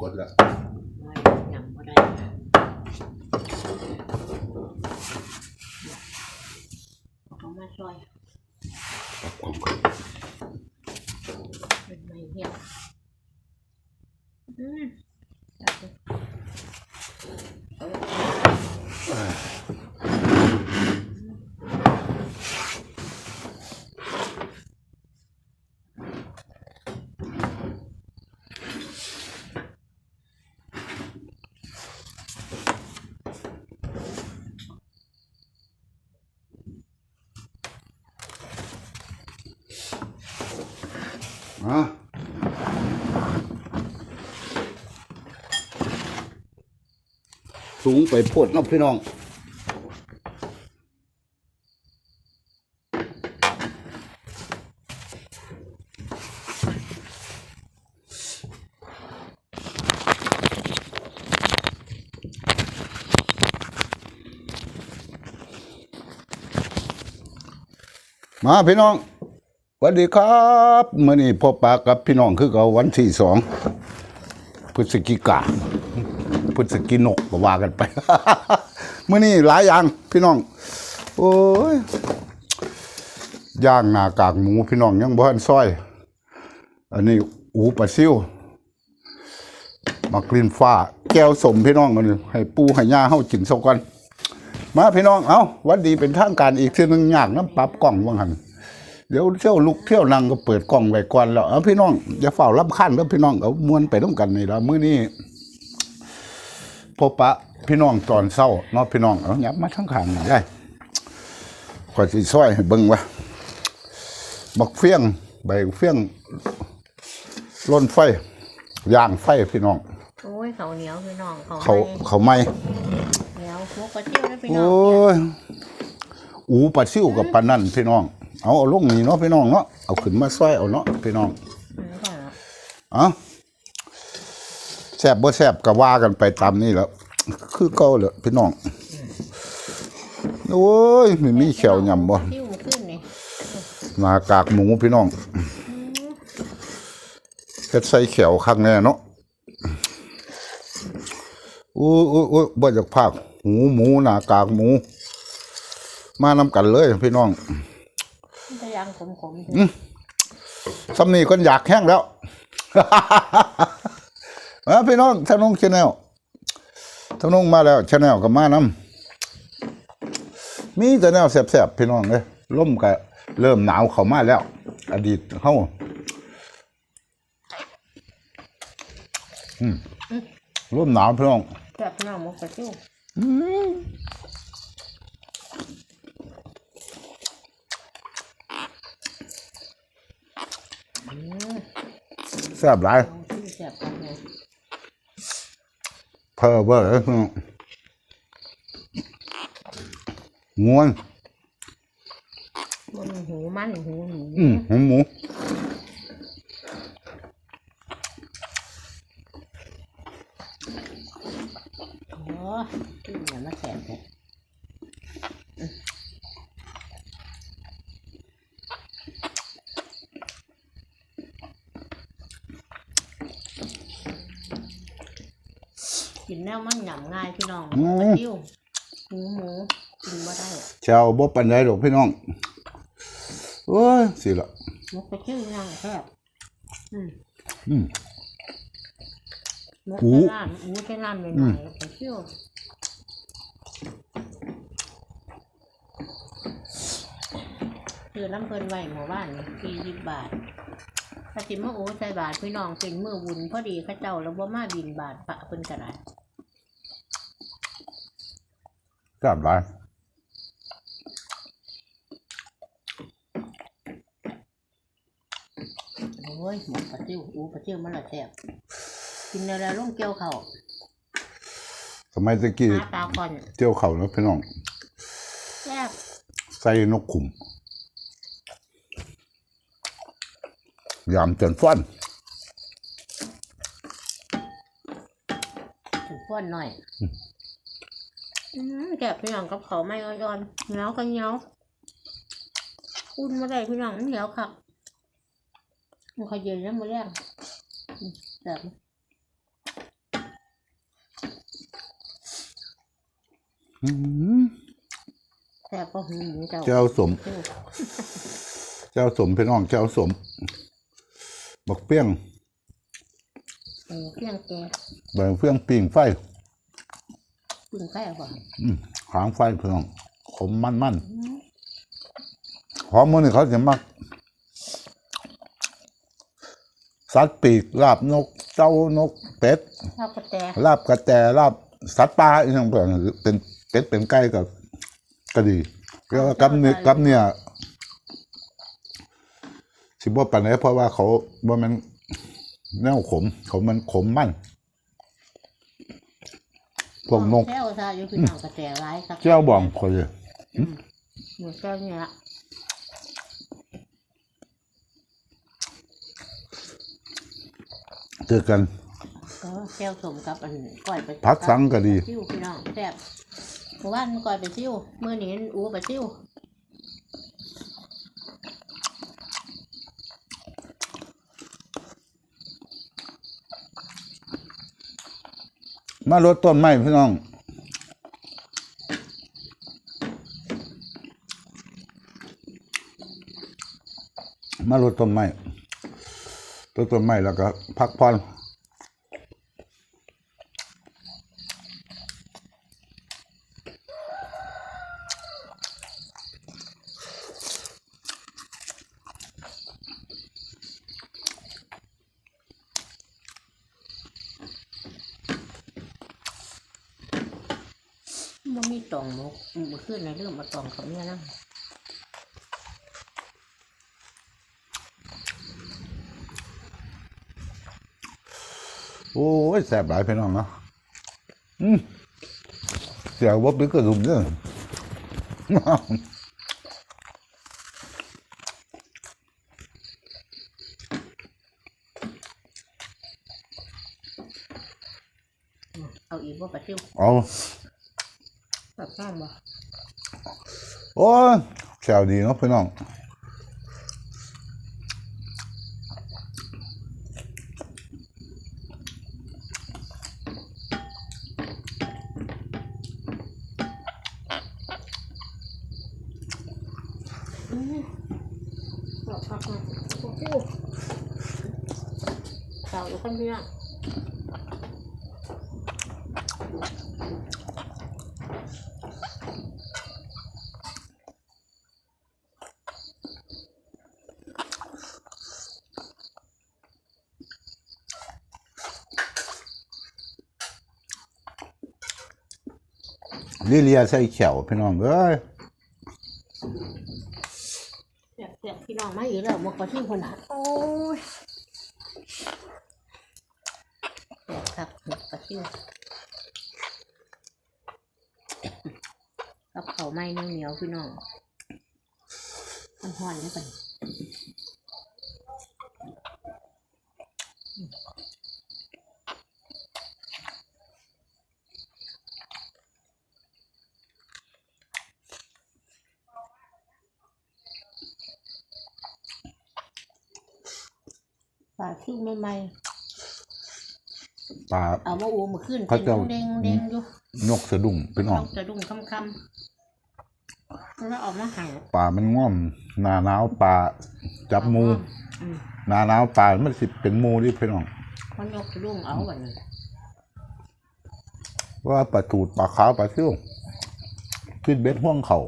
กดแล้วไม่ยังไม่ได้เอามาช่วยปรับความก่อนเป็นไม่เหี้ยวอืมจับเลยเอาะสูงไปโพดนาะพี่น้องมาพี่น้อง สวัสดีครับเมื่อนี้พบปะกับพี่น้องคือเก่าวันที่สองพฤศจิกาพฤศจินกก็ว่ากันไป เมื่อนี้หลายอย่างพี่น้อง โอ้ยย่างหนากากหมูพี่น้องยังบ่ทันซอย อันนี้อูปลาซิวมักลินฟ้า แก้วสมพี่น้องมันให้ปูให้ย่าเฮากินซะก่อนมาพี่น้องเอาหวันดีเป็นทางการอีกทีนึงยากน้ำปรับกล้องว่างหัน เดี๋ยวเที่ยวลุกเที่ยวนั่งก็เปิดกล้องไว้ก่อนแล้วเอาพี่น้องอย่าเฝ้ารับขั้นแล้วพี่น้องเอามวนไปต้องกันนี่ละมื้อนี้พบปะพี่น้องตอนเช้าเนาะพี่น้องเอายับมาทั้งข้างนี่ได้ก่อนสิซอยให้เบิ่งว่าบักเฟี้ยงใบเฟี้ยงล้นไฟย่างไฟพี่น้องโอ้ยเขาวเหนียวพี่น้องเขาเขาไม่เขาไม่เหนียวพวกกระเจียวนะพี่น้โอ้องยอูปลาซิวกับปลานั่นพี่น้อง เอาเอาลงนี่เนาะพี่น้องเนาะเอาขึ้นมาซอยเอาเนาะพี่น้องอืมก่อนแล้วเอาแซบบ่แซบก็ว่ากันไปตามนี่แหล้วคือเก่าเลยพี่น้องโอ้ยไม่มีแขวยำบ่ที่หูขึ้นนี่หนากากหมูพี่น้องเฮ็ดใส่แขวข้างแน่เนาะอู้อู้อู้บ่อยากพากหูหมูหนากากหมู มานำกันเลยพี่น้อง มันจะยังขมๆอืมสำนีก็อยากแห้งแล้วมาพี่น้องทางน้องชาแนลทางน้องมาแล้วชาแนลกับมานำมีแต่แนวแสบๆพี่น้องเลยล่มก็เริ่มหนาวเข้ามาแล้ว อดีตเข้าอืมร่มหนาวพี่น้องแบบพี่น้องหมกกระเจียว แซ่บหลายเอาชื่อเลยเพอเวอร์เลยพี่น้องงวนมันหูมันหูหนูอืมหมูหมู โอ้ขึ้นอย่ามาแสบเลย แนวมันหยำง่ายพี่น้องหมกกระเจียวหมูหมูกินมาได้เจ้าบ่ปันไดดอกพี่น้องโอ้ยสิละหมกกระเจียวย่างแซ่บอืมอืม หมกหูแค่ร้านหมูแค่ร้านหน่อยๆกระเจียวคือน้ำเพลินไหวหมู่บ้านสี่สิบบาทถ้าสิมาโอ้ใส่บาทพี่น้องเป็นมือบุญพอดีเข้าเจ้าแล้วบ่มาบินบาทปะเพิ่นกระไรแซ่บหลายโอ้ยหมกกระเจียวอู้กระเจียวมันละแซ่บกินแล้วแล้วลงเกี่ยวเขาวสมัยตะกี้หาตาก่อนเจียวเขาเนาะพี่น้องแซ่บใส่นกขุมยามจนฟันถึงพ้วนหน่อยอืม แกะพี่น้องกับเขาไม่อ่อนๆเนี้ยกันเนี้ยอุ่นมาได้พี่น้องเนี้ยค่ะมันขยเย็นแล้วมาแรกแบบแต่ก็หูเเจ้าสม เจ้าสมพี่น้องเจ้าสมบอกเปี้ยงเปี้ยงแกบเปี้ยงปิ่งไฟ ปึ่งไก่บ่อืมหางไฟพี่น้องขมมันมันหอมมันนี่เขาจะมักสัตว์ปีกลาบนกเจ้านกเป็ดข้าวกระแตลาบกระแตลาบสัตว์ป่าอีกอย่างแบบเป็นเป็ดเป็นไก่กับกระดีแล้วก็กับเนี่ยกับเนี่ยสิบ่ปันไหนเพราะว่าเขาบ่แมันแนวขมเขามันขมมัน พวกนกแก้วซาอยู่พี่น้องกระแตร้ายครับเจ้าบ่องคอยเลยอืมหมูแก้วเนี่ยละเจอกันก็แก้วสมกับอันก้อยไปพักสังก็ดีซิวพี่น้องแซ่บเมื่อวานก้อยไปซิวเมื่อนี้อูไปซิว มารดต้นไม้พี่น้อง มารดต้นไม้รดต้นไม้แล้วก็พักผ่อน มันมีตองมกมือขึ้นในเรื่องมาตองกับเนี่ยนะโอ้ยแสบหลายพี่น้องเนาะอืมเสียวบบนี้ก็รุมเด้อเอาอีกว่าไปซิวเอา แบบนั้นบ่โอ้ยแซวดีเนาะพี่น้อง บอกพักมาโอ้โหเต่าอยู่คนเดียว ลิเลียใส่เขียวพี่น้องเอ้ยเสียบเสียบพี่น้องมาอีกแล้วหมกกระชิ่งคนหาโอ้ยเสียบครับหมกกระชิ่งกับเขาวไหม้เหนียวๆพี่น้องมันห่อนได้ปะ ปลาชิ่งใหม่ปลา ๆเอามาอูมาขึ้นเขาเป็นจะ เด้งๆเด้งๆอยู่นกสะดุ้งพี่น้องต้องจะดุ้งคำคำแล้วเอามาหั่นปลามันง่อมหนาหนาวปลาจับหมูอืมหนาหนาวปลามันสิเป็นหมูนี่พี่น้องมันยกสะดุ้งเอาไว้เลยว่าปลาตูดปลาขาวปลาซิ่วขึ้นเบ็ดห่วงเขา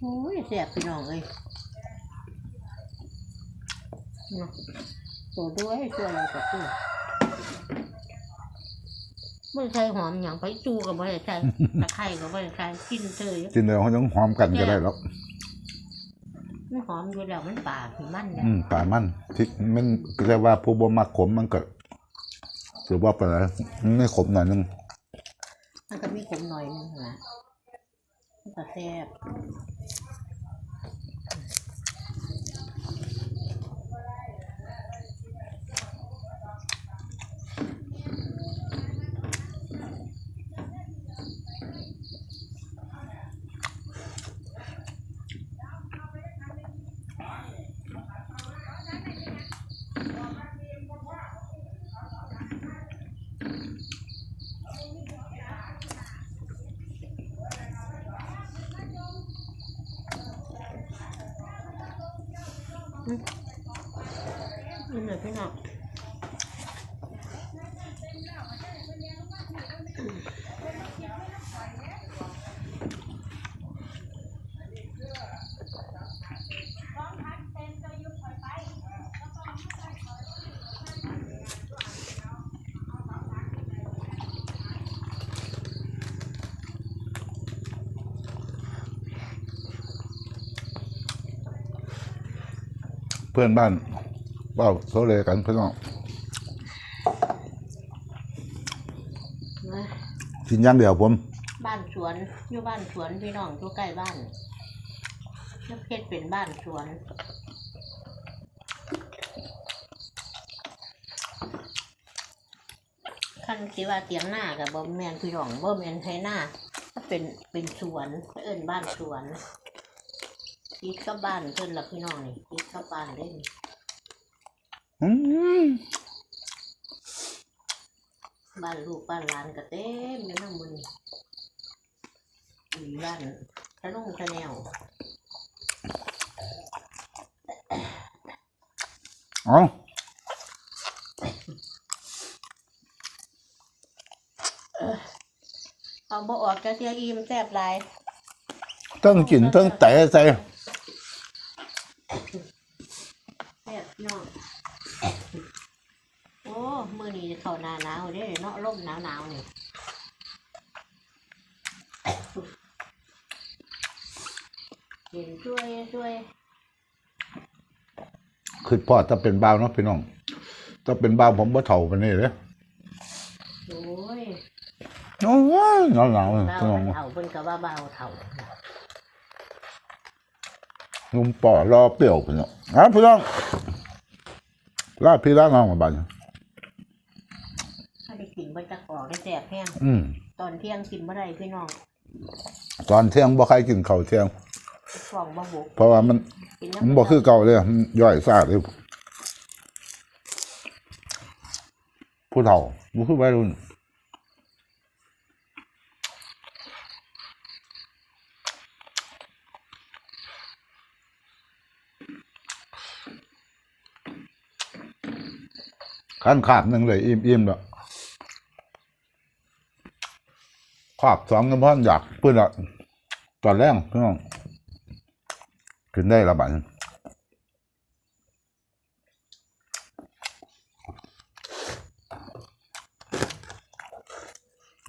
โอ้ยแสบพี่น้องเอ้ยเนาะตัวด้วยตัวอะไรกับตัวไม่ใช่หอมอย่างไปจูกับไม่ใช่ตะไคร้กับไม่ใช่กินเตยกินแล้วเขาต้องหอมกันก็ได้แล้วมันหอมอยู่แล้วมันป่าถึงมันเนี่ยอืมปลามันที่มันเรียกว่าผู้บ่มักขมมันก็หรือว่าปลาอะไรมันไม่ขมหน่อยนึงมันก็มีขมหน่อยนึงนะมันก็แซ่บ อืมอืมเดี๋ยวพี่นัก พื่อนบ้านเป้าโซเลกันพี่น้องนะกินอย่างเดียวผม บ้านสวนอยู่บ้านสวนพี่น้องอยู่ใกล้บ้านนักเพชรเป็นบ้านสวนขั้นคิดว่าเตียงหน้ากับบ่แมนพี่น้องบ่แมนไทหน้าถ้าเป็นเป็นสวนเอิ้นบ้านสวน คิดกับบ้านเพิ่นละพี่น้องนี่คิดกับบ้านเล่นอืมบ้านลูกบ้านหลานก็เต็มอยู่นั่งมืออีบ้านทะลุงทะแนวเอ๋อเอาบ่ออกจะเสียอิ่มแซ่บหลายต้องกินต้องแต่ใส่ แซ่บพี่น้องโอ้ีเข้าหน้าหนาวเด้เนาะลมหนาวหนาวนี่เห็นช่วยช่วยคือพ่อจะเป็นบ้าวเนาะพี่น้องจะเป็นบ้าวผมบ่เฒ่าปานนี้เด้โอ้ยโอ้ยหนาวหนาวๆเบาพี่น้องเถ่าเพิ่นก็ว่าเบาเถ่านุ่มปอรอเปรี้ยวพี่น้องอะพี่น้องลาพี่ลาน้องมาบ้าน บ่จักออกได้แซ่บแห้งอืมตอนเที่ยงกินบ่ได้พี่น้องตอนเที่ยงบ่ใครกินข้าวเที่ยง ฟองบ่บุกเพราะว่ามันกินมันน้ำบ่คือเก่าเลยมันย่อยซ่าเลยผู้เฒ่าบ่คือวัยรุ่นขั้นขาบหนึ่งเลยอิ่มๆแล้ว ขาบสองน้ำพันอยากเพื่อนอะตอนแรกพี่น้องขึ้นได้ละบาท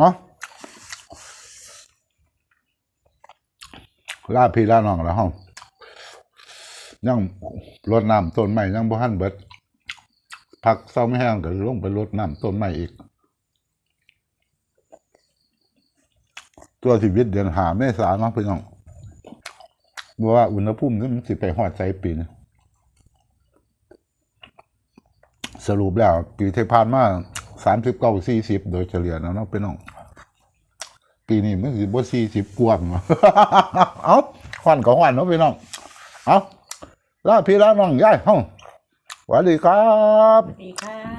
อ๋อลาพี่ลาน้องแล้วห้องยังรดน้ำต้นไม้ยังบ่ทันเบิดพักเศร้าไม่แห้งก็ลงไปรดน้ำต้นไม้อีก ตัวชีวิตเดือนหาเมษาเนาะพี่น้องบอกว่าอุณหภูมินี่มันสิไปหอดใจปีนะสรุปแล้ว ปีที่ผ่านมาสามสิบเก้าสี่สิบโดยเฉลี่ยแล้วเนาะพี่น้องปีนี้มันสิบ่สี่สิบกว่าเนาะเอาหวันก็หวันเนาะพี่น้องเอ้าลาพี่ลาน้องยายเฮ้าสวัสดีครับสวัสดีค่ะ